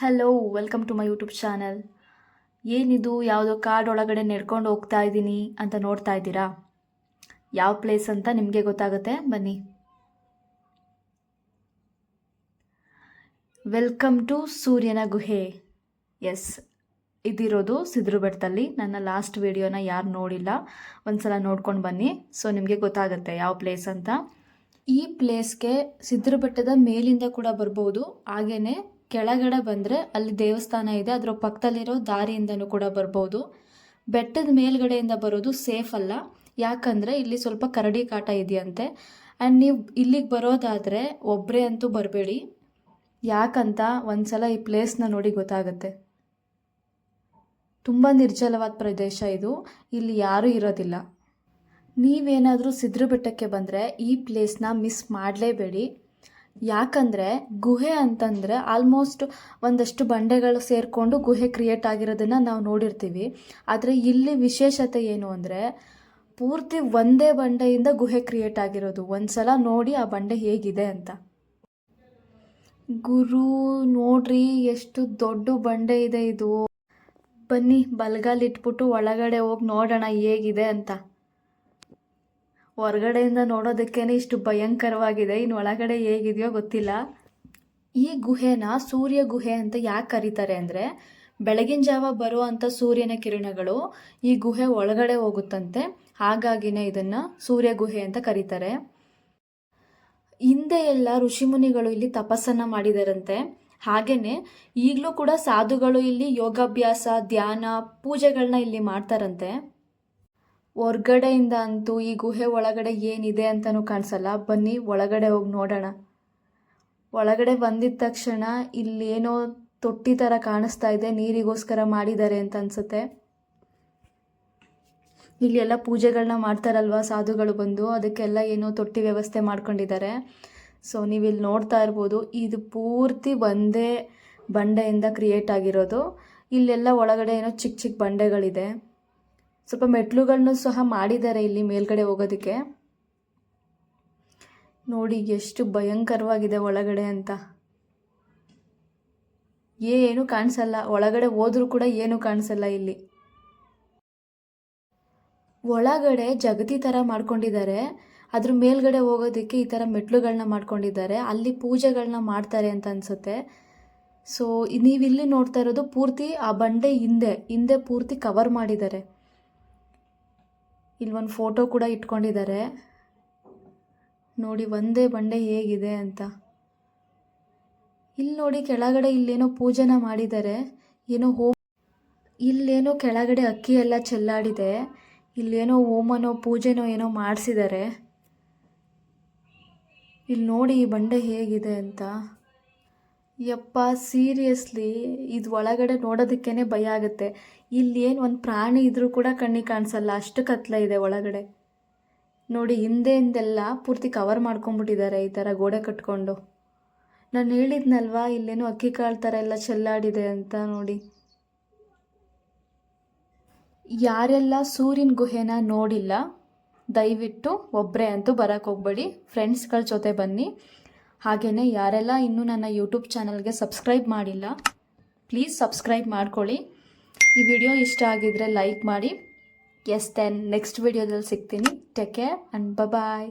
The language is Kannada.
Hello welcome to my YouTube channel ಏನಿದು? ಯಾವುದೋ ಕಾಡ್ ಒಳಗಡೆ ನಡ್ಕೊಂಡು ಹೋಗ್ತಾ ಇದ್ದೀನಿ ಅಂತ ನೋಡ್ತಾ ಇದ್ದೀರಾ? ಯಾವ ಪ್ಲೇಸ್ ಅಂತ ನಿಮಗೆ ಗೊತ್ತಾಗುತ್ತೆ? ಬನ್ನಿ. ವೆಲ್ಕಮ್ ಟು ಸೂರ್ಯನ ಗುಹೆ. ಎಸ್ ಇದಿರೋದು ಸಿದ್ರು ಬೆಟ್ಟದಲ್ಲಿ ನನ್ನ ಲಾಸ್ಟ್ ವಿಡಿಯೋನ ಯಾರು ನೋಡಿಲ್ಲ, ಒಂದ್ಸಲ ನೋಡ್ಕೊಂಡು ಬನ್ನಿ. ಸೊ ನಿಮಗೆ ಗೊತ್ತಾಗುತ್ತೆ ಯಾವ ಪ್ಲೇಸ್ ಅಂತ. ಈ ಪ್ಲೇಸ್ಗೆ ಸಿದ್ರು ಬೆಟ್ಟದ ಮೇಲಿಂದ ಕೂಡ ಬರ್ಬೋದು. ಹಾಗೇನೆ ಕೆಳಗಡೆ ಬಂದರೆ ಅಲ್ಲಿ ದೇವಸ್ಥಾನ ಇದೆ. ಅದರ ಪಕ್ಕದಲ್ಲಿರೋ ದಾರಿಯಿಂದನೂ ಕೂಡ ಬರ್ಬೋದು. ಬೆಟ್ಟದ ಮೇಲ್ಗಡೆಯಿಂದ ಬರೋದು ಸೇಫ್ ಅಲ್ಲ. ಯಾಕಂದರೆ ಇಲ್ಲಿ ಸ್ವಲ್ಪ ಕರಡಿ ಕಾಟ ಇದೆಯಂತೆ. ಆ್ಯಂಡ್ ನೀವು ಇಲ್ಲಿಗೆ ಬರೋದಾದರೆ ಒಬ್ಬರೇ ಅಂತೂ ಬರಬೇಡಿ. ಯಾಕಂತ ಒಂದ್ಸಲ ಈ ಪ್ಲೇಸ್ನ ನೋಡಿ ಗೊತ್ತಾಗುತ್ತೆ. ತುಂಬ ನಿರ್ಜಲವಾದ ಪ್ರದೇಶ ಇದು. ಇಲ್ಲಿ ಯಾರೂ ಇರೋದಿಲ್ಲ. ನೀವೇನಾದರೂ ಸಿದ್ರ ಬೆಟ್ಟಕ್ಕೆ ಬಂದರೆ ಈ ಪ್ಲೇಸ್ನ ಮಿಸ್ ಮಾಡಲೇಬೇಡಿ. ಯಾಕಂದರೆ ಗುಹೆ ಅಂತಂದರೆ ಆಲ್ಮೋಸ್ಟ್ ಒಂದಷ್ಟು ಬಂಡೆಗಳು ಸೇರಿಕೊಂಡು ಗುಹೆ ಕ್ರಿಯೇಟ್ ಆಗಿರೋದನ್ನು ನಾವು ನೋಡಿರ್ತೀವಿ. ಆದರೆ ಇಲ್ಲಿ ವಿಶೇಷತೆ ಏನು ಅಂದರೆ ಪೂರ್ತಿ ಒಂದೇ ಬಂಡೆಯಿಂದ ಗುಹೆ ಕ್ರಿಯೇಟ್ ಆಗಿರೋದು. ಒಂದ್ಸಲ ನೋಡಿ ಆ ಬಂಡೆ ಹೇಗಿದೆ ಅಂತ. ಗುರು, ನೋಡ್ರಿ ಎಷ್ಟು ದೊಡ್ಡ ಬಂಡೆ ಇದೆ ಇದು. ಬನ್ನಿ ಬಲ್ಗಾಲಿಟ್ಬಿಟ್ಟು ಒಳಗಡೆ ಹೋಗಿ ನೋಡೋಣ ಹೇಗಿದೆ ಅಂತ. ಹೊರಗಡೆಯಿಂದ ನೋಡೋದಕ್ಕೇನೆ ಇಷ್ಟು ಭಯಂಕರವಾಗಿದೆ. ಇನ್ನು ಒಳಗಡೆ ಹೇಗಿದೆಯೋ ಗೊತ್ತಿಲ್ಲ. ಈ ಗುಹೆನ ಸೂರ್ಯ ಗುಹೆ ಅಂತ ಯಾಕೆ ಕರೀತಾರೆ ಅಂದರೆ, ಬೆಳಗಿನ ಜಾವ ಬರುವಂಥ ಸೂರ್ಯನ ಕಿರಣಗಳು ಈ ಗುಹೆ ಒಳಗಡೆ ಹೋಗುತ್ತಂತೆ. ಹಾಗಾಗಿನೇ ಇದನ್ನು ಸೂರ್ಯ ಗುಹೆ ಅಂತ ಕರೀತಾರೆ. ಹಿಂದೆ ಎಲ್ಲ ಋಷಿಮುನಿಗಳು ಇಲ್ಲಿ ತಪಸ್ಸನ್ನು ಮಾಡಿದಾರಂತೆ. ಹಾಗೇನೆ ಈಗಲೂ ಕೂಡ ಸಾಧುಗಳು ಇಲ್ಲಿ ಯೋಗಾಭ್ಯಾಸ, ಧ್ಯಾನ ಪೂಜೆಗಳನ್ನ ಇಲ್ಲಿ ಮಾಡ್ತಾರಂತೆ. ಹೊರ್ಗಡೆಯಿಂದ ಅಂತೂ ಈ ಗುಹೆ ಒಳಗಡೆ ಏನಿದೆ ಅಂತಲೂ ಕಾಣಿಸಲ್ಲ. ಬನ್ನಿ, ಒಳಗಡೆ ಹೋಗಿ ನೋಡೋಣ. ಒಳಗಡೆ ಬಂದಿದ್ದ ತಕ್ಷಣ ಇಲ್ಲೇನೋ ತೊಟ್ಟಿ ಥರ ಕಾಣಿಸ್ತಾ ಇದೆ. ನೀರಿಗೋಸ್ಕರ ಮಾಡಿದ್ದಾರೆ ಅಂತ ಅನ್ಸುತ್ತೆ. ಇಲ್ಲಿ ಎಲ್ಲ ಪೂಜೆಗಳನ್ನ ಮಾಡ್ತಾರಲ್ವ ಸಾಧುಗಳು ಬಂದು? ಅದಕ್ಕೆಲ್ಲ ಏನೋ ತೊಟ್ಟಿ ವ್ಯವಸ್ಥೆ ಮಾಡ್ಕೊಂಡಿದ್ದಾರೆ. ಸೊ ನೀವು ಇಲ್ಲಿ ನೋಡ್ತಾ ಇರ್ಬೋದು. ಇದು ಪೂರ್ತಿ ಒಂದೇ ಬಂಡೆಯಿಂದ ಕ್ರಿಯೇಟ್ ಆಗಿರೋದು. ಇಲ್ಲೆಲ್ಲ ಒಳಗಡೆ ಏನೋ ಚಿಕ್ಕ ಚಿಕ್ಕ ಬಂಡೆಗಳಿದೆ. ಸ್ವಲ್ಪ ಮೆಟ್ಲುಗಳನ್ನು ಸಹ ಮಾಡಿದ್ದಾರೆ ಇಲ್ಲಿ ಮೇಲ್ಗಡೆ ಹೋಗೋದಕ್ಕೆ. ನೋಡಿ ಎಷ್ಟು ಭಯಂಕರವಾಗಿದೆ ಒಳಗಡೆ ಅಂತ. ಏನು ಕಾಣಿಸಲ್ಲ. ಒಳಗಡೆ ಹೋದ್ರೂ ಕೂಡ ಏನು ಕಾಣಿಸಲ್ಲ ಇಲ್ಲಿ. ಒಳಗಡೆ ಜಗತಿ ಥರ ಮಾಡ್ಕೊಂಡಿದ್ದಾರೆ. ಅದ್ರ ಮೇಲ್ಗಡೆ ಹೋಗೋದಕ್ಕೆ ಈ ಥರ ಮೆಟ್ಲುಗಳನ್ನ ಮಾಡ್ಕೊಂಡಿದ್ದಾರೆ. ಅಲ್ಲಿ ಪೂಜೆಗಳನ್ನ ಮಾಡ್ತಾರೆ ಅಂತ ಅನ್ಸುತ್ತೆ. ಸೊ ನೀವಿಲ್ಲಿ ನೋಡ್ತಾ ಇರೋದು ಪೂರ್ತಿ ಆ ಬಂಡೆ ಹಿಂದೆ ಹಿಂದೆ ಪೂರ್ತಿ ಕವರ್ ಮಾಡಿದ್ದಾರೆ. ಇಲ್ಲಿ ಒಂದು ಫೋಟೋ ಕೂಡ ಇಟ್ಕೊಂಡಿದ್ದಾರೆ. ನೋಡಿ, ಒಂದೇ ಬಂಡೆ ಹೇಗಿದೆ ಅಂತ. ಇಲ್ಲಿ ನೋಡಿ, ಕೆಳಗಡೆ ಇಲ್ಲೇನೋ ಪೂಜೆನ ಮಾಡಿದ್ದಾರೆ. ಏನೋ ಹೋ ಇಲ್ಲೇನೋ ಕೆಳಗಡೆ ಅಕ್ಕಿ ಎಲ್ಲ ಚೆಲ್ಲಾಡಿದೆ. ಇಲ್ಲೇನೋ ಹೋಮನೋ ಪೂಜೆನೋ ಏನೋ ಮಾಡಿಸಿದ್ದಾರೆ. ಇಲ್ಲಿ ನೋಡಿ, ಈ ಬಂಡೆ ಹೇಗಿದೆ ಅಂತ. ಯಪ್ಪ ಸೀರಿಯಸ್ಲಿ ಇದು ಒಳಗಡೆ ನೋಡೋದಕ್ಕೇ ಭಯ ಆಗುತ್ತೆ. ಇಲ್ಲಿ ಏನು ಒಂದು ಪ್ರಾಣಿ ಇದ್ರೂ ಕೂಡ ಕಣ್ಣಿಗೆ ಕಾಣಿಸಲ್ಲ, ಅಷ್ಟು ಕತ್ಲ ಇದೆ ಒಳಗಡೆ. ನೋಡಿ, ಹಿಂದೆಯಿಂದೆಲ್ಲ ಪೂರ್ತಿ ಕವರ್ ಮಾಡ್ಕೊಂಡ್ಬಿಟ್ಟಿದ್ದಾರೆ ಈ ಥರ ಗೋಡೆ ಕಟ್ಕೊಂಡು. ನಾನು ಹೇಳಿದ್ನಲ್ವಾ, ಇಲ್ಲೇನೋ ಅಕ್ಕಿ ಕಾಳು ಥರ ಎಲ್ಲ ಚೆಲ್ಲಾಡಿದೆ ಅಂತ ನೋಡಿ. ಯಾರೆಲ್ಲ ಸೂರ್ಯನ ಗುಹೆನ ನೋಡಿಲ್ಲ, ದಯವಿಟ್ಟು ಒಬ್ಬರೇ ಅಂತೂ ಬರೋಕ್ಕೆ ಹೋಗ್ಬೇಡಿ. ಫ್ರೆಂಡ್ಸ್ಗಳ ಜೊತೆ ಬನ್ನಿ. ಹಾಗೆಯೇ ಯಾರೆಲ್ಲ ಇನ್ನೂ ನನ್ನ ಯೂಟ್ಯೂಬ್ ಚಾನಲ್ಗೆ ಸಬ್ಸ್ಕ್ರೈಬ್ ಮಾಡಿಲ್ಲ ಪ್ಲೀಸ್ ಸಬ್ಸ್ಕ್ರೈಬ್ ಮಾಡ್ಕೊಳ್ಳಿ. ಈ ವಿಡಿಯೋ ಇಷ್ಟ ಆಗಿದ್ರೆ ಲೈಕ್ ಮಾಡಿ. ಎಸ್ ದೆನ್ ನೆಕ್ಸ್ಟ್ ವಿಡಿಯೋದಲ್ಲಿ ಸಿಗ್ತೀನಿ. Take care and bye